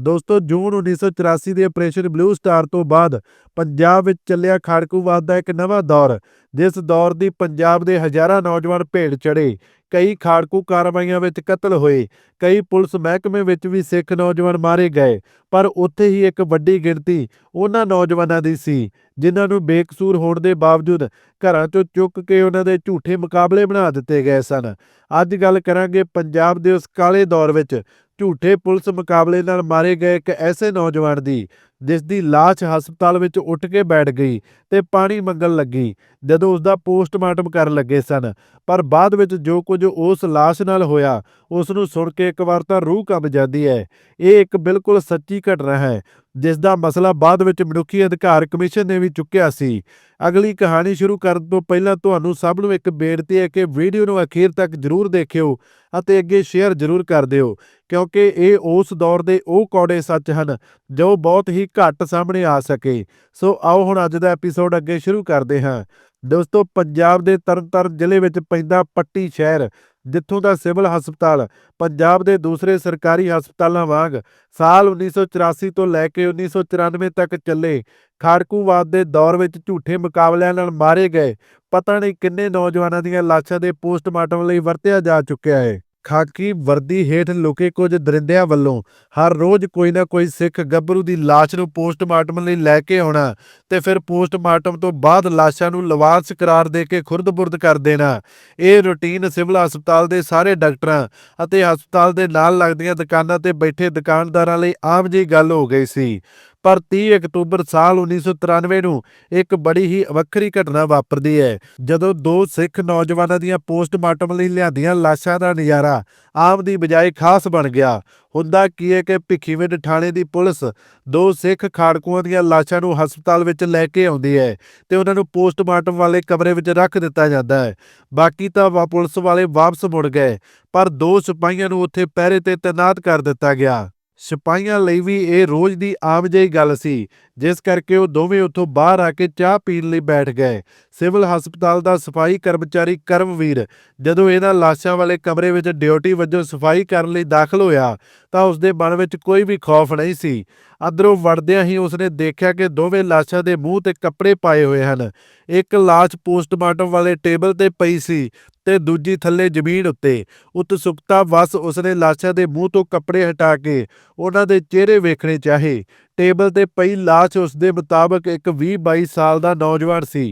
ਦੋਸਤੋ, ਜੂਨ 1984 ਦੇ operation blue star ਤੋਂ ਬਾਅਦ ਪੰਜਾਬ ਵਿੱਚ ਚੱਲਿਆ ਖਾੜਕੂਵਾਦ ਦਾ ਇੱਕ ਨਵਾਂ ਦੌਰ, ਜਿਸ ਦੌਰ ਦੀ ਪੰਜਾਬ ਦੇ ਹਜ਼ਾਰਾਂ ਨੌਜਵਾਨ ਭੇਡ ਚੜੇ ਕਈ ਖਾੜਕੂ ਕਾਰਵਾਈਆਂ ਵਿੱਚ ਕਤਲ ਹੋਏ, ਕਈ ਪੁਲਿਸ ਮਹਿਕਮੇ ਵਿੱਚ ਵੀ ਸਿੱਖ ਨੌਜਵਾਨ ਮਾਰੇ ਗਏ, ਪਰ ਉੱਥੇ ਹੀ ਇੱਕ ਵੱਡੀ ਗਿਣਤੀ ਉਹਨਾਂ ਨੌਜਵਾਨਾਂ ਦੀ ਸੀ, ਜਿਨ੍ਹਾਂ ਨੂੰ ਬੇਕਸੂਰ ਹੋਣ ਦੇ ਬਾਵਜੂਦ ਘਰਾਂ ਚੋਂ ਚੁੱਕ ਕੇ ਉਹਨਾਂ ਦੇ ਝੂਠੇ ਮੁਕਾਬਲੇ ਬਣਾ ਦਿੱਤੇ ਗਏ ਸਨ। ਅੱਜ ਗੱਲ ਕਰਾਂਗੇ ਪੰਜਾਬ ਦੇ ਉਸ ਕਾਲੇ ਦੌਰ ਵਿੱਚ ਝੂਠੇ ਪੁਲਿਸ ਮੁਕਾਬਲੇ ਨਾਲ ਮਾਰੇ ਗਏ ਇੱਕ ਐਸੇ ਨੌਜਵਾਨ ਦੀ ਜਿਸ ਦੀ ਲਾਸ਼ ਹਸਪਤਾਲ ਵਿੱਚ ਉੱਠ ਕੇ ਬੈਠ ਗਈ ਤੇ ਪਾਣੀ ਮੰਗਣ ਲੱਗੀ। ਜਦੋਂ ਉਸ ਦਾ ਪੋਸਟਮਾਰਟਮ ਕਰਨ ਲੱਗੇ ਸਨ, ਪਰ ਬਾਅਦ ਵਿੱਚ ਜੋ ਕੁਝ ਉਸ ਲਾਸ਼ ਨਾਲ ਹੋਇਆ ਉਸ ਨੂੰ ਸੁਣ ਕੇ ਇੱਕ ਵਾਰ ਤਾਂ ਰੂਹ ਕੰਬ ਜਾਂਦੀ ਹੈ। ਇਹ ਇੱਕ ਬਿਲਕੁਲ ਸੱਚੀ ਘਟਨਾ ਹੈ ਜਿਸ ਦਾ ਮਸਲਾ ਬਾਅਦ ਵਿੱਚ ਮਨੁੱਖੀ ਅਧਿਕਾਰ ਕਮਿਸ਼ਨ ਨੇ ਵੀ ਚੁੱਕਿਆ ਸੀ। ਅਗਲੀ ਕਹਾਣੀ ਸ਼ੁਰੂ ਕਰਨ ਤੋਂ ਪਹਿਲਾਂ ਤੁਹਾਨੂੰ ਸਭ ਨੂੰ ਇੱਕ ਬੇਨਤੀ ਹੈ ਕਿ ਵੀਡੀਓ ਨੂੰ ਅਖੀਰ ਤੱਕ ਜ਼ਰੂਰ ਦੇਖਿਓ ਅਤੇ ਅੱਗੇ ਸ਼ੇਅਰ ਜ਼ਰੂਰ ਕਰ ਦਿਓ, ਕਿਉਂਕਿ ਇਹ ਉਸ ਦੌਰ ਦੇ ਉਹ ਕੌੜੇ ਸੱਚ ਹਨ, ਜੋ ਬਹੁਤ ਹੀ ਘੱਟ ਸਾਹਮਣੇ ਆ ਸਕੇ। ਸੋ ਆਓ ਹੁਣ ਅੱਜ ਦਾ ਐਪੀਸੋਡ ਅੱਗੇ ਸ਼ੁਰੂ ਕਰਦੇ ਹਾਂ। ਦੋਸਤੋ, ਪੰਜਾਬ ਦੇ ਤਰਨਤਾਰਨ ਜ਼ਿਲ੍ਹੇ ਵਿੱਚ ਪੈਂਦਾ ਪੱਟੀ ਸ਼ਹਿਰ, ਜਿੱਥੋਂ ਦਾ ਸਿਵਲ ਹਸਪਤਾਲ, ਪੰਜਾਬ ਦੇ ਦੂਸਰੇ ਸਰਕਾਰੀ ਹਸਪਤਾਲਾਂ ਵਾਂਗ ਸਾਲ 1984 ਤੋਂ ਲੈ ਕੇ 1994 ਤੱਕ ਚੱਲੇ। ਖਾੜਕੂਵਾਦ ਦੇ ਦੌਰ ਵਿੱਚ ਝੂਠੇ ਮੁਕਾਬਲਿਆਂ ਨਾਲ ਮਾਰੇ ਗਏ। ਪਤਾ ਨਹੀਂ ਕਿੰਨੇ ਨੌਜਵਾਨਾਂ ਦੀਆਂ ਲਾਸ਼ਾਂ ਦੇ ਪੋਸਟਮਾਰਟਮ ਲਈ ਵਰਤਿਆ ਜਾ ਚੁੱਕਿਆ ਹੈ ਖਾਕੀ ਵਰਦੀ ਹੇਠ ਲੁਕੇ ਕੁਝ ਦਰਿੰਦਿਆਂ ਵੱਲੋਂ। ਹਰ ਰੋਜ਼ ਕੋਈ ਨਾ ਕੋਈ ਸਿੱਖ ਗੱਭਰੂ ਦੀ ਲਾਸ਼ ਨੂੰ ਪੋਸਟਮਾਰਟਮ ਲਈ ਲੈ ਕੇ ਆਉਣਾ ਤੇ ਫਿਰ ਪੋਸਟਮਾਰਟਮ ਤੋਂ ਬਾਅਦ ਲਾਸ਼ਾਂ ਨੂੰ ਲਵਾਰਸ ਕਰਾਰ ਦੇ ਕੇ ਖੁਰਦ-ਬੁਰਦ ਕਰ ਦੇਣਾ। ਇਹ ਰੁਟੀਨ ਸਿਵਲ ਹਸਪਤਾਲ ਦੇ ਸਾਰੇ ਡਾਕਟਰਾਂ ਅਤੇ ਹਸਪਤਾਲ ਦੇ ਨਾਲ ਲੱਗਦੀਆਂ ਦੁਕਾਨਾਂ ਤੇ ਬੈਠੇ ਦੁਕਾਨਦਾਰਾਂ ਲਈ ਆਮ ਜਿਹੀ ਗੱਲ ਹੋ ਗਈ ਸੀ। ਪਰ 30 ਅਕਤੂਬਰ ਸਾਲ 1993 ਨੂੰ ਇੱਕ ਬੜੀ ਹੀ ਵੱਖਰੀ ਘਟਨਾ ਵਾਪਰਦੀ ਹੈ, ਜਦੋਂ ਦੋ ਸਿੱਖ ਨੌਜਵਾਨਾਂ ਦੀਆਂ ਪੋਸਟਮਾਰਟਮ ਲਈ ਲਿਆਂਦੀਆਂ ਲਾਸ਼ਾਂ ਦਾ ਨਜ਼ਾਰਾ ਆਮ ਦੀ ਬਜਾਏ ਖਾਸ ਬਣ ਗਿਆ। ਹੁੰਦਾ ਕੀ ਹੈ ਕਿ ਭਿੱਖੀਵਿੰਡ ਥਾਣੇ ਦੀ ਪੁਲਿਸ ਦੋ ਸਿੱਖ ਖਾੜਕੂਆਂ ਦੀਆਂ ਲਾਸ਼ਾਂ ਨੂੰ ਹਸਪਤਾਲ ਵਿੱਚ ਲੈ ਕੇ ਆਉਂਦੀ ਹੈ ਤੇ ਉਹਨਾਂ ਨੂੰ ਪੋਸਟਮਾਰਟਮ ਵਾਲੇ ਕਮਰੇ ਵਿੱਚ ਰੱਖ ਦਿੱਤਾ ਜਾਂਦਾ ਹੈ। ਬਾਕੀ ਤਾਂ ਵਾ, ਪੁਲਿਸ ਵਾਲੇ ਵਾਪਸ ਮੁੜ ਗਏ, ਪਰ ਦੋ ਸਿਪਾਹੀਆਂ ਨੂੰ ਉੱਥੇ ਪਹਿਰੇ ਤੇ ਤੈਨਾਤ ਕਰ ਦਿੱਤਾ ਗਿਆ। ਸਿਪਾਹੀਆਂ ਲਈ ਵੀ ਇਹ ਰੋਜ਼ ਦੀ ਆਮ ਜਿਹੀ ਗੱਲ ਸੀ ਜਿਸ ਕਰਕੇ ਉਹ ਦੋਵੇਂ ਉੱਥੋਂ ਬਾਹਰ ਆ ਕੇ ਚਾਹ ਪੀਣ ਲਈ ਬੈਠ ਗਏ। ਸਿਵਲ ਹਸਪਤਾਲ ਦਾ ਸਫ਼ਾਈ ਕਰਮਚਾਰੀ ਕਰਮਵੀਰ, ਜਦੋਂ ਇਹਨਾਂ ਲਾਸ਼ਾਂ ਵਾਲੇ ਕਮਰੇ ਵਿੱਚ ਡਿਊਟੀ ਵਜੋਂ ਸਫ਼ਾਈ ਕਰਨ ਲਈ ਦਾਖਲ ਹੋਇਆ, ਤਾਂ ਉਸਦੇ ਮਨ ਵਿੱਚ ਕੋਈ ਵੀ ਖੌਫ ਨਹੀਂ ਸੀ। ਅੰਦਰੋਂ ਵੜਦਿਆਂ ਹੀ ਉਸਨੇ ਦੇਖਿਆ ਕਿ ਦੋਵੇਂ ਲਾਸ਼ਾਂ ਦੇ ਮੂੰਹ ਤੇ ਕੱਪੜੇ ਪਾਏ ਹੋਏ ਹਨ। ਇੱਕ ਲਾਸ਼ ਪੋਸਟਮਾਰਟਮ ਵਾਲੇ ਟੇਬਲ ਤੇ ਪਈ ਸੀ ਤੇ ਦੂਜੀ ਥੱਲੇ ਜ਼ਮੀਨ ਉੱਤੇ। ਉਤਸੁਕਤਾ ਵਸ ਉਸਨੇ ਲਾਸ਼ਾਂ ਦੇ ਮੂੰਹ ਤੋਂ ਕੱਪੜੇ ਹਟਾ ਕੇ ਉਹਨਾਂ ਦੇ ਚਿਹਰੇ ਵੇਖਣੇ ਚਾਹੇ। ਟੇਬਲ ਤੇ ਪਈ ਲਾਸ਼ ਉਸ ਦੇ ਮੁਤਾਬਕ ਇੱਕ 20-22 ਸਾਲ ਦਾ ਨੌਜਵਾਨ ਸੀ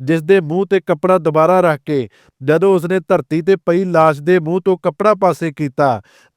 ਜਿਸ ਦੇ ਮੂੰਹ ਤੇ ਕੱਪੜਾ ਦੁਬਾਰਾ ਰੱਖ ਕੇ ਜਦੋਂ ਉਸਨੇ ਧਰਤੀ ਤੇ ਪਈ ਲਾਸ਼ ਦੇ ਮੂੰਹ ਤੋਂ ਕੱਪੜਾ ਪਾਸੇ ਕੀਤਾ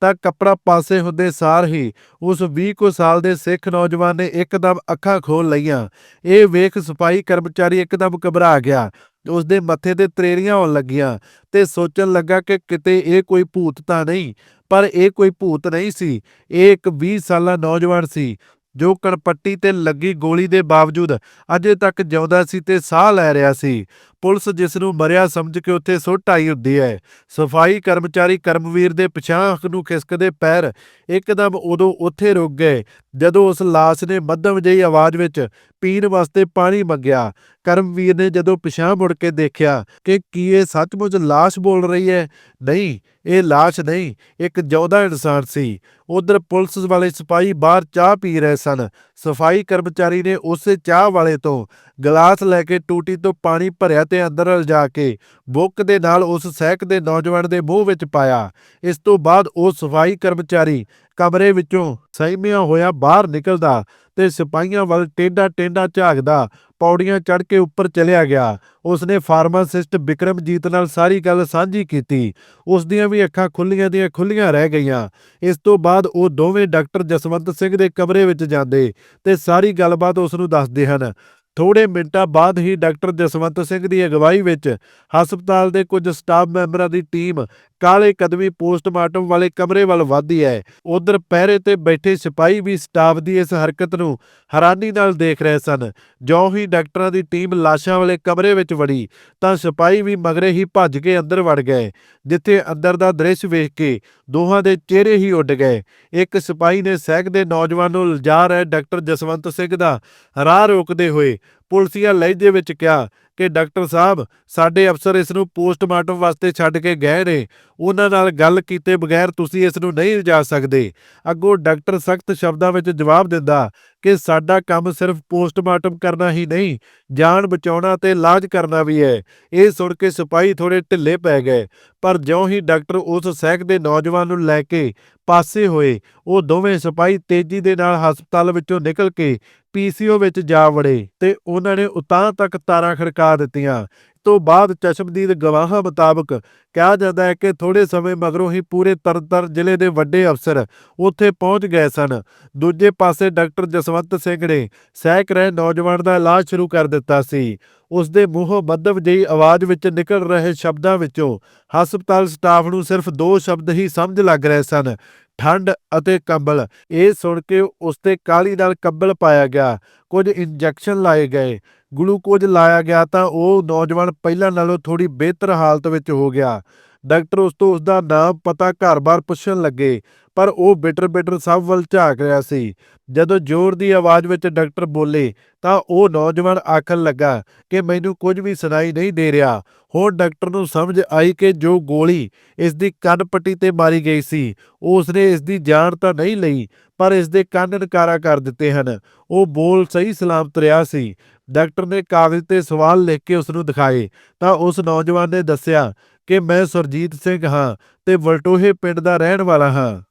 ਤਾਂ ਕੱਪੜਾ ਪਾਸੇ ਹੁੰਦੇ ਸਾਰ ਹੀ ਉਸ 20 ਕੁ ਸਾਲ ਦੇ ਸਿੱਖ ਨੌਜਵਾਨ ਨੇ ਇੱਕਦਮ ਅੱਖਾਂ ਖੋਲ ਲਈਆਂ। ਇਹ ਵੇਖ ਸਫ਼ਾਈ ਕਰਮਚਾਰੀ ਇੱਕਦਮ ਘਬਰਾ ਗਿਆ ਉਸ ਦੇ ਮੱਥੇ ਤੇ ਤਰੇੜੀਆਂ ਆਉਣ ਲੱਗੀਆਂ ਤੇ ਸੋਚਣ ਲੱਗਾ ਕਿ ਕਿਤੇ ਇਹ ਕੋਈ ਭੂਤ ਤਾਂ ਨਹੀਂ, ਪਰ ਇਹ ਕੋਈ ਭੂਤ ਨਹੀਂ ਸੀ, ਇਹ ਇੱਕ 20 ਸਾਲਾ ਨੌਜਵਾਨ ਸੀ ਜੋ ਕਣਪੱਟੀ ਤੇ ਲੱਗੀ ਗੋਲੀ ਦੇ ਬਾਵਜੂਦ ਅਜੇ ਤੱਕ ਜਿਉਂਦਾ ਸੀ ਤੇ ਸਾਹ ਲੈ ਰਿਹਾ ਸੀ। ਪੁਲਿਸ ਜਿਸ ਨੂੰ ਮਰਿਆ ਸਮਝ ਕੇ ਉੱਥੇ ਸੁੱਟ ਆਈ ਹੁੰਦੀ ਹੈ। ਸਫ਼ਾਈ ਕਰਮਚਾਰੀ ਕਰਮਵੀਰ ਦੇ ਪਛਾਹ ਨੂੰ ਖਿਸਕਦੇ ਪੈਰ ਇੱਕਦਮ ਉਦੋਂ ਉੱਥੇ ਰੁਕ ਗਏ, ਜਦੋਂ ਉਸ ਲਾਸ਼ ਨੇ ਮੱਧਮ ਜਿਹੀ ਆਵਾਜ਼ ਵਿੱਚ ਪੀਣ ਵਾਸਤੇ ਪਾਣੀ ਮੰਗਿਆ। ਕਰਮਵੀਰ ਨੇ ਜਦੋਂ ਪਛਾਹ ਮੁੜ ਕੇ ਦੇਖਿਆ ਕਿ ਕੀ ਇਹ ਸੱਚਮੁੱਚ ਲਾਸ਼ ਬੋਲ ਰਹੀ ਹੈ, ਨਹੀਂ, ਇਹ ਲਾਸ਼ ਨਹੀਂ, ਇੱਕ ਜਿਉਂਦਾ ਇਨਸਾਨ ਸੀ। ਉਧਰ ਪੁਲਿਸ ਵਾਲੇ ਸਿਪਾਹੀ ਬਾਹਰ ਚਾਹ ਪੀ ਰਹੇ ਸਨ। ਸਫ਼ਾਈ ਕਰਮਚਾਰੀ ਨੇ ਉਸੇ ਚਾਹ ਵਾਲੇ ਤੋਂ ਗਲਾਸ ਲੈ ਕੇ ਟੂਟੀ ਤੋਂ ਪਾਣੀ ਭਰਿਆ ਤੇ ਅੰਦਰ ਲਿਜਾ ਕੇ ਬੁੱਕ ਦੇ ਨਾਲ ਉਸ ਸਹਿਕ ਦੇ ਨੌਜਵਾਨ ਦੇ ਮੂੰਹ ਵਿੱਚ ਪਾਇਆ। ਇਸ ਤੋਂ ਬਾਅਦ ਉਹ ਸਫ਼ਾਈ ਕਰਮਚਾਰੀ ਕਮਰੇ ਵਿੱਚੋਂ ਸਹਿਮਿਆ ਹੋਇਆ ਬਾਹਰ ਨਿਕਲਦਾ ਤੇ ਸਿਪਾਹੀਆਂ ਵੱਲ ਟੇਡਾ ਟੇਡਾ ਝਾਕਦਾ ਪੌੜੀਆਂ ਚੜ੍ਹ ਕੇ ਉੱਪਰ ਚਲਿਆ ਗਿਆ। ਉਸਨੇ ਫਾਰਮਾਸਿਸਟ ਵਿਕਰਮਜੀਤ ਨਾਲ ਸਾਰੀ ਗੱਲ ਸਾਂਝੀ ਕੀਤੀ। ਉਸ ਦੀਆਂ ਵੀ ਅੱਖਾਂ ਖੁੱਲੀਆਂ ਦੀਆਂ ਖੁੱਲੀਆਂ ਰਹਿ ਗਈਆਂ। ਇਸ ਤੋਂ ਬਾਅਦ ਉਹ ਦੋਵੇਂ ਡਾਕਟਰ ਜਸਵੰਤ ਸਿੰਘ ਦੇ ਕਮਰੇ ਵਿੱਚ ਜਾਂਦੇ ਤੇ ਸਾਰੀ ਗੱਲਬਾਤ ਉਸ ਨੂੰ ਦੱਸਦੇ ਹਨ। ਥੋੜੇ ਮਿੰਟਾਂ ਬਾਅਦ ਹੀ ਡਾਕਟਰ ਜਸਵੰਤ ਸਿੰਘ ਦੀ ਅਗਵਾਈ ਵਿੱਚ ਹਸਪਤਾਲ ਦੇ ਕੁਝ ਸਟਾਫ ਮੈਂਬਰਾਂ ਦੀ ਟੀਮ ਕਾਲੇ ਕਦਮੀ ਪੋਸਟਮਾਰਟਮ ਵਾਲੇ ਕਮਰੇ ਵੱਲ ਵਧਦੀ ਹੈ। ਉਧਰ ਪਹਿਰੇ ਤੇ ਬੈਠੇ ਸਿਪਾਹੀ ਵੀ ਸਟਾਫ ਦੀ ਇਸ ਹਰਕਤ ਨੂੰ ਹੈਰਾਨੀ ਨਾਲ ਦੇਖ ਰਹੇ ਸਨ। ਜਿਉਂ ਹੀ ਡਾਕਟਰਾਂ ਦੀ ਟੀਮ ਲਾਸ਼ਾਂ ਵਾਲੇ ਕਮਰੇ ਵਿੱਚ ਵੜੀ, ਤਾਂ ਸਿਪਾਹੀ ਵੀ ਮਗਰੇ ਹੀ ਭੱਜ ਕੇ ਅੰਦਰ ਵੜ ਗਏ, ਜਿੱਥੇ ਅੰਦਰ ਦਾ ਦ੍ਰਿਸ਼ ਵੇਖ ਕੇ ਦੋਹਾਂ ਦੇ ਚਿਹਰੇ ਹੀ ਉੱਡ ਗਏ। ਇੱਕ ਸਿਪਾਹੀ ਨੇ ਸਹਿਕ ਦੇ ਨੌਜਵਾਨ ਨੂੰ ਲਿਜਾ ਰਿਹਾ ਡਾਕਟਰ ਜਸਵੰਤ ਸਿੰਘ ਦਾ ਰਾਹ ਰੋਕਦੇ ਹੋਏ ਪੁਲਸੀਆ ਲਹਿਜੇ ਵਿੱਚ ਕਿਹਾ ਕਿ ਡਾਕਟਰ ਸਾਹਿਬ, ਸਾਡੇ ਅਫਸਰ ਇਸ ਨੂੰ ਪੋਸਟਮਾਰਟਮ ਵਾਸਤੇ ਛੱਡ ਕੇ ਗਏ ਨੇ। ਉਹਨਾਂ ਨਾਲ ਗੱਲ ਕੀਤੇ ਬਗੈਰ ਤੁਸੀਂ ਇਸ ਨੂੰ ਨਹੀਂ ਲਿਜਾ ਸਕਦੇ। ਅੱਗੋਂ ਡਾਕਟਰ ਸਖਤ ਸ਼ਬਦਾਂ ਵਿੱਚ ਜਵਾਬ ਦਿੰਦਾ ਕਿ ਸਾਡਾ ਕੰਮ ਸਿਰਫ ਪੋਸਟਮਾਰਟਮ ਕਰਨਾ ਹੀ ਨਹੀਂ, ਜਾਨ ਬਚਾਉਣਾ ਤੇ ਇਲਾਜ ਕਰਨਾ ਵੀ ਹੈ। ਇਹ ਸੁਣ ਕੇ ਸਿਪਾਹੀ ਥੋੜੇ ਢਿੱਲੇ ਪੈ ਗਏ। ਪਰ ਜਿਉਂ ਹੀ ਡਾਕਟਰ ਉਸ ਸਹਿਕ ਦੇ ਨੌਜਵਾਨ ਨੂੰ ਲੈ ਕੇ ਪਾਸੇ ਹੋਏ, ਉਹ ਦੋਵੇਂ ਸਿਪਾਹੀ ਤੇਜ਼ੀ ਦੇ ਨਾਲ ਹਸਪਤਾਲ ਵਿੱਚੋਂ ਨਿਕਲ ਕੇ ਪੀਸੀਓ ਵਿੱਚ ਜਾ ਵੜੇ ਤੇ ਉਹਨਾਂ ਨੇ ਉਤਾਂ ਤੱਕ ਤਾਰਾਂ ਖੜਕਾ ਦਿੱਤੀਆਂ। ਤੋਂ ਬਾਅਦ ਚਸ਼ਮਦੀਦ ਗਵਾਹਾਂ ਮੁਤਾਬਕ ਕਿਹਾ ਜਾਂਦਾ ਹੈ ਕਿ ਥੋੜੇ ਸਮੇਂ ਮਗਰੋਂ ਹੀ ਪੂਰੇ ਤਰਨਤਾਰਨ ਜ਼ਿਲ੍ਹੇ ਦੇ ਵੱਡੇ ਅਫਸਰ ਉੱਥੇ ਪਹੁੰਚ ਗਏ ਸਨ। ਦੂਜੇ ਪਾਸੇ ਡਾਕਟਰ ਜਸਵੰਤ ਸਿੰਘ ਨੇ ਸਹਿਕ ਰਹੇ ਨੌਜਵਾਨ ਦਾ ਇਲਾਜ ਸ਼ੁਰੂ ਕਰ ਦਿੱਤਾ ਸੀ। ਉਸ ਦੇ ਮੂੰਹੋਂ ਮੱਧਮ ਜਿਹੀ ਆਵਾਜ਼ ਵਿੱਚ ਨਿਕਲ ਰਹੇ ਸ਼ਬਦਾਂ ਵਿੱਚੋਂ ਹਸਪਤਾਲ ਸਟਾਫ ਨੂੰ ਸਿਰਫ ਦੋ ਸ਼ਬਦ ਹੀ ਸਮਝ ਲੱਗ ਰਹੇ ਸਨ, ਠੰਡ ਅਤੇ ਕੰਬਲ। ਇਹ ਸੁਣ ਕੇ ਉਸ ਤੇ ਕਾਲੀ ਨਾਲ ਕੰਬਲ ਪਾਇਆ ਗਿਆ। ਕੁਝ ਇੰਜੈਕਸ਼ਨ ਲਾਏ ਗਏ। ਗਲੂਕੋਜ਼ ਲਾਇਆ ਗਿਆ ਤਾਂ ਉਹ ਨੌਜਵਾਨ ਪਹਿਲਾਂ ਨਾਲੋਂ ਥੋੜੀ ਬਿਹਤਰ ਹਾਲਤ ਵਿੱਚ ਹੋ ਗਿਆ। ਡਾਕਟਰ ਉਸ ਤੋਂ ਉਸ ਦਾ ਨਾਮ ਪਤਾ ਘਰ-ਬਾਰ ਪੁੱਛਣ ਲੱਗੇ, ਪਰ ਉਹ ਬਿਟਰ-ਬਿਟਰ ਸਭ ਵੱਲ ਝਾਕ ਰਿਹਾ ਸੀ। ਜਦੋਂ ਜ਼ੋਰ ਦੀ ਆਵਾਜ਼ ਵਿੱਚ ਡਾਕਟਰ ਬੋਲੇ, ਤਾਂ ਉਹ ਨੌਜਵਾਨ ਆਖਣ ਲੱਗਾ ਕਿ ਮੈਨੂੰ ਕੁਝ ਵੀ ਸੁਣਾਈ ਨਹੀਂ ਦੇ ਰਿਹਾ। ਹੁਣ ਡਾਕਟਰ ਨੂੰ ਸਮਝ ਆਈ ਕਿ ਜੋ ਗੋਲੀ ਇਸ ਦੀ ਕੰਨ ਪੱਟੀ ਤੇ ਮਾਰੀ ਗਈ ਸੀ ਉਸ ਨੇ ਇਸ ਦੀ ਜਾਨ ਤਾਂ ਨਹੀਂ ਲਈ, ਪਰ ਇਸ ਦੇ ਕੰਨ ਨਕਾਰਾ ਕਰ ਦਿੱਤੇ ਹਨ। ਉਹ ਬੋਲ ਸਹੀ ਸਲਾਮਤ ਰਿਹਾ ਸੀ। ਡਾਕਟਰ ਨੇ ਕਾਗਜ਼ ਤੇ ਸਵਾਲ ਲਿਖ ਕੇ ਉਸ ਨੂੰ ਦਿਖਾਏ, ਤਾਂ ਉਸ ਨੌਜਵਾਨ ਨੇ ਦੱਸਿਆ ਕਿ ਮੈਂ ਸੁਰਜੀਤ ਸਿੰਘ ਹਾਂ ਤੇ ਵਲਟੋਹੇ ਪਿੰਡ ਦਾ ਰਹਿਣ ਵਾਲਾ ਹਾਂ।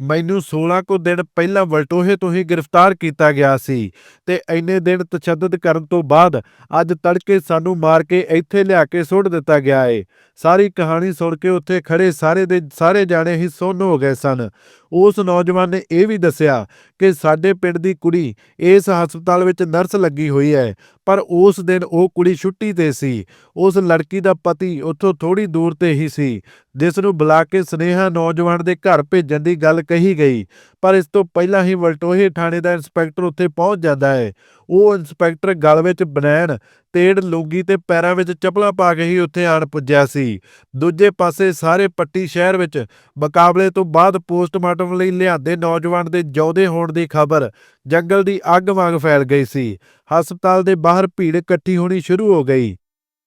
ਮੈਨੂੰ 16 ਕੁ ਦਿਨ ਪਹਿਲਾਂ ਵਲਟੋਹੇ ਤੋਂ ਹੀ ਗ੍ਰਿਫਤਾਰ ਕੀਤਾ ਗਿਆ ਸੀ ਤੇ ਇੰਨੇ ਦਿਨ ਤਸ਼ੱਦਦ ਕਰਨ ਤੋਂ ਬਾਅਦ ਅੱਜ ਤੜਕੇ ਸਾਨੂੰ ਮਾਰ ਕੇ ਇੱਥੇ ਲਿਆ ਕੇ ਸੁੱਟ ਦਿੱਤਾ ਗਿਆ ਏ। ਸਾਰੀ ਕਹਾਣੀ ਸੁਣ ਕੇ ਉੱਥੇ ਖੜੇ ਸਾਰੇ ਦੇ ਸਾਰੇ ਜਾਣੇ ਹੀ ਸੁੰਨ ਹੋ ਗਏ ਸਨ। ਉਸ ਨੌਜਵਾਨ ਨੇ ਇਹ ਵੀ ਦੱਸਿਆ ਕਿ ਸਾਡੇ ਪਿੰਡ ਦੀ ਕੁੜੀ ਇਸ ਹਸਪਤਾਲ ਵਿੱਚ ਨਰਸ ਲੱਗੀ ਹੋਈ ਹੈ, ਪਰ ਉਸ ਦਿਨ ਉਹ ਕੁੜੀ ਛੁੱਟੀ ਤੇ ਸੀ। ਉਸ ਲੜਕੀ ਦਾ ਪਤੀ ਉੱਥੋਂ ਥੋੜੀ ਦੂਰ ਤੇ ਹੀ ਸੀ, ਜਿਸ ਨੂੰ ਬੁਲਾ ਕੇ ਸਨੇਹਾ ਨੌਜਵਾਨ ਦੇ ਘਰ ਭੇਜਣ ਦੀ ਗੱਲ ਕਹੀ ਗਈ, ਪਰ ਇਸ ਤੋਂ ਪਹਿਲਾਂ ਹੀ ਵਲਟੋਹੇ ਥਾਣੇ ਦਾ ਇੰਸਪੈਕਟਰ ਉੱਥੇ ਪਹੁੰਚ ਜਾਂਦਾ ਹੈ। ਉਹ ਇੰਸਪੈਕਟਰ ਗਲ ਵਿੱਚ ਬਨੈਣ ਤੇੜ ਲੂੰਗੀ ਤੇ ਪੈਰਾਂ ਵਿੱਚ ਚੱਪਲਾਂ ਪਾ ਕੇ ਹੀ ਉੱਥੇ ਆਣ ਪੁੱਜਿਆ ਸੀ। ਦੂਜੇ ਪਾਸੇ ਸਾਰੇ ਪੱਟੀ ਸ਼ਹਿਰ ਵਿੱਚ ਮੁਕਾਬਲੇ ਤੋਂ ਬਾਅਦ ਪੋਸਟਮਾਰਟਮ ਲਈ ਲਿਆਂਦੇ ਨੌਜਵਾਨ ਦੇ ਜਿਉਂਦੇ ਹੋਣ ਦੀ ਖਬਰ ਜੰਗਲ ਦੀ ਅੱਗ ਵਾਂਗ ਫੈਲ ਗਈ ਸੀ। ਹਸਪਤਾਲ ਦੇ ਬਾਹਰ ਭੀੜ ਇਕੱਠੀ ਹੋਣੀ ਸ਼ੁਰੂ ਹੋ ਗਈ।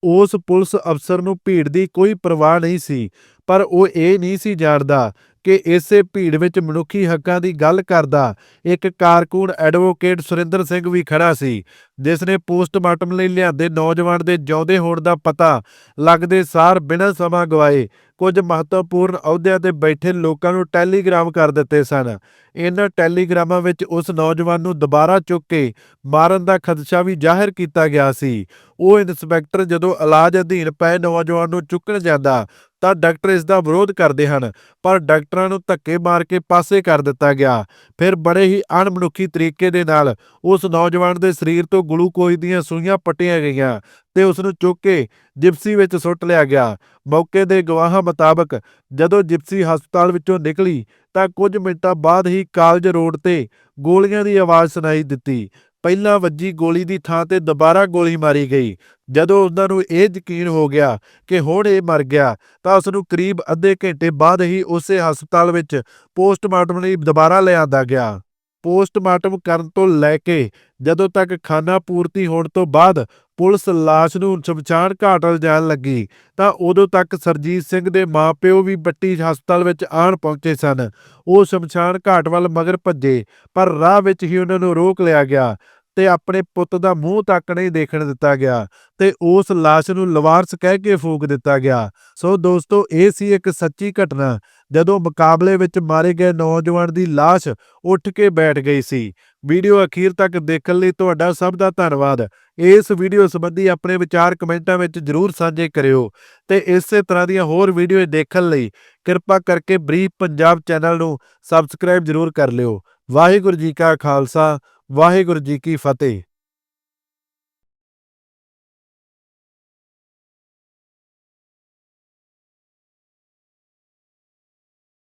ਉਸ ਪੁਲਿਸ ਅਫਸਰ ਨੂੰ ਭੀੜ ਦੀ ਕੋਈ ਪਰਵਾਹ ਨਹੀਂ ਸੀ, ਪਰ ਉਹ ਇਹ ਨਹੀਂ ਸੀ ਜਾਣਦਾ ਕਿ ਇਸੇ ਭੀੜ ਵਿੱਚ ਮਨੁੱਖੀ ਹੱਕਾਂ ਦੀ ਗੱਲ ਕਰਦਾ ਇੱਕ ਕਾਰਕੂਨ ਐਡਵੋਕੇਟ ਸੁਰਿੰਦਰ ਸਿੰਘ ਵੀ ਖੜਾ ਸੀ, ਜਿਸ ਨੇ ਪੋਸਟਮਾਰਟਮ ਲਈ ਲਿਆਂਦੇ ਨੌਜਵਾਨ ਦੇ ਜਿਉਂਦੇ ਹੋਣ ਦਾ ਪਤਾ ਲੱਗਦੇ ਸਾਰ ਬਿਨਾਂ ਸਮਾਂ ਗਵਾਏ ਕੁਝ ਮਹੱਤਵਪੂਰਨ ਅਹੁਦਿਆਂ ਤੇ ਬੈਠੇ ਲੋਕਾਂ ਨੂੰ ਟੈਲੀਗ੍ਰਾਮ ਕਰ ਦਿੱਤੇ ਸਨ। ਇਹਨਾਂ ਟੈਲੀਗ੍ਰਾਮਾਂ ਵਿੱਚ ਉਸ ਨੌਜਵਾਨ ਨੂੰ ਦੁਬਾਰਾ ਚੁੱਕ ਕੇ ਮਾਰਨ ਦਾ ਖਦਸ਼ਾ ਵੀ ਜ਼ਾਹਿਰ ਕੀਤਾ ਗਿਆ ਸੀ। ਉਹ ਇੰਸਪੈਕਟਰ ਜਦੋਂ ਇਲਾਜ ਅਧੀਨ ਪਏ ਨੌਜਵਾਨ ਨੂੰ ਚੁੱਕਣ ਜਾਂਦਾ ਤਾਂ ਡਾਕਟਰ ਇਸ ਦਾ ਵਿਰੋਧ ਕਰਦੇ ਹਨ, ਪਰ ਡਾਕਟਰਾਂ ਨੂੰ ਧੱਕੇ ਮਾਰ ਕੇ ਪਾਸੇ ਕਰ ਦਿੱਤਾ ਗਿਆ। ਫਿਰ ਬੜੇ ਹੀ ਅਣਮਨੁੱਖੀ ਤਰੀਕੇ ਦੇ ਨਾਲ ਉਸ ਨੌਜਵਾਨ ਦੇ ਸਰੀਰ ਤੋਂ ਗਲੂਕੋਜ਼ ਦੀਆਂ ਸੂਈਆਂ ਪੱਟੀਆਂ ਗਈਆਂ ਤੇ ਉਸ ਨੂੰ ਚੁੱਕ ਕੇ ਜਿਪਸੀ ਵਿੱਚ ਸੁੱਟ ਲਿਆ ਗਿਆ। ਮੌਕੇ ਦੇ ਗਵਾਹਾਂ ਮੁਤਾਬਕ ਜਦੋਂ ਜਿਪਸੀ ਹਸਪਤਾਲ ਵਿੱਚੋਂ ਨਿਕਲੀ ਤਾਂ ਕੁਝ ਮਿੰਟਾਂ ਬਾਅਦ ਹੀ ਕਾਲਜ ਰੋਡ ਤੇ ਗੋਲੀਆਂ ਦੀ ਆਵਾਜ਼ ਸੁਣਾਈ ਦਿੱਤੀ। ਪਹਿਲਾਂ ਵੱਜੀ ਗੋਲੀ ਦੀ ਥਾਂ ਤੇ ਦੁਬਾਰਾ ਗੋਲੀ ਮਾਰੀ ਗਈ। ਜਦੋਂ ਉਹਨਾਂ ਨੂੰ ਇਹ ਯਕੀਨ ਹੋ ਗਿਆ ਕਿ ਹੁਣ ਇਹ ਮਰ ਗਿਆ, ਤਾਂ ਉਸ ਨੂੰ ਕਰੀਬ ਅੱਧੇ ਘੰਟੇ ਬਾਅਦ ਹੀ ਉਸੇ ਹਸਪਤਾਲ ਵਿੱਚ ਪੋਸਟਮਾਰਟਮ ਲਈ ਦੁਬਾਰਾ ਲਿਆਂਦਾ ਗਿਆ। ਪੋਸਟਮਾਰਟਮ ਕਰਨ ਤੋਂ ਲੈ ਕੇ ਜਦੋਂ ਤੱਕ ਖਾਨਾ ਪੂਰਤੀ ਹੋਣ ਤੋਂ ਬਾਅਦ ਪੁਲਿਸ ਲਾਸ਼ ਨੂੰ ਸ਼ਮਸ਼ਾਨ ਘਾਟ ਲਿਜਾਣ ਲੱਗੀ, ਤਾਂ ਉਦੋਂ ਤੱਕ ਸਰਜੀਤ ਸਿੰਘ ਦੇ ਮਾਪਿਓ ਵੀ ਬੱਟੀ ਹਸਪਤਾਲ ਵਿੱਚ ਆਣ ਪਹੁੰਚੇ ਸਨ। ਉਹ ਸ਼ਮਸ਼ਾਨ ਘਾਟ ਵੱਲ ਮਗਰ ਭੱਜੇ, ਪਰ ਰਾਹ ਵਿੱਚ ਹੀ ਉਹਨਾਂ ਨੂੰ ਰੋਕ ਲਿਆ ਗਿਆ। ਤੇ ਆਪਣੇ ਪੁੱਤ ਦਾ ਮੂੰਹ ਤੱਕ ਨਹੀਂ ਦੇਖਣ ਦਿੱਤਾ ਗਿਆ ਤੇ ਉਸ ਲਾਸ਼ ਨੂੰ ਲਵਾਰਸ ਕਹਿ ਕੇ ਫੂਕ ਦਿੱਤਾ ਗਿਆ। ਸੋ ਦੋਸਤੋ, ਇਹ ਸੀ ਇੱਕ ਸੱਚੀ ਘਟਨਾ, ਜਦੋਂ ਮੁਕਾਬਲੇ ਵਿੱਚ ਮਾਰੇ ਗਏ ਨੌਜਵਾਨ ਦੀ ਲਾਸ਼ ਉੱਠ ਕੇ ਬੈਠ ਗਈ ਸੀ। ਵੀਡੀਓ ਅਖੀਰ ਤੱਕ ਦੇਖਣ ਲਈ ਤੁਹਾਡਾ ਸਭ ਦਾ ਧੰਨਵਾਦ। ਇਸ ਵੀਡੀਓ ਸੰਬੰਧੀ ਆਪਣੇ ਵਿਚਾਰ ਕਮੈਂਟਾਂ ਵਿੱਚ ਜਰੂਰ ਸਾਂਝੇ ਕਰਿਓ ਤੇ ਇਸੇ ਤਰ੍ਹਾਂ ਦੀਆਂ ਹੋਰ ਵੀਡੀਓ ਦੇਖਣ ਲਈ ਕਿਰਪਾ ਕਰਕੇ ਬਰੀਫ ਪੰਜਾਬ ਚੈਨਲ ਨੂੰ ਸਬਸਕ੍ਰਾਈਬ ਜਰੂਰ ਕਰ ਲਿਓ। ਵਾਹਿਗੁਰੂ ਜੀ ਕਾ ਖਾਲਸਾ ਵਾਹਿਗੁਰੂ ਜੀ ਕੀ ਫਤਿਹ।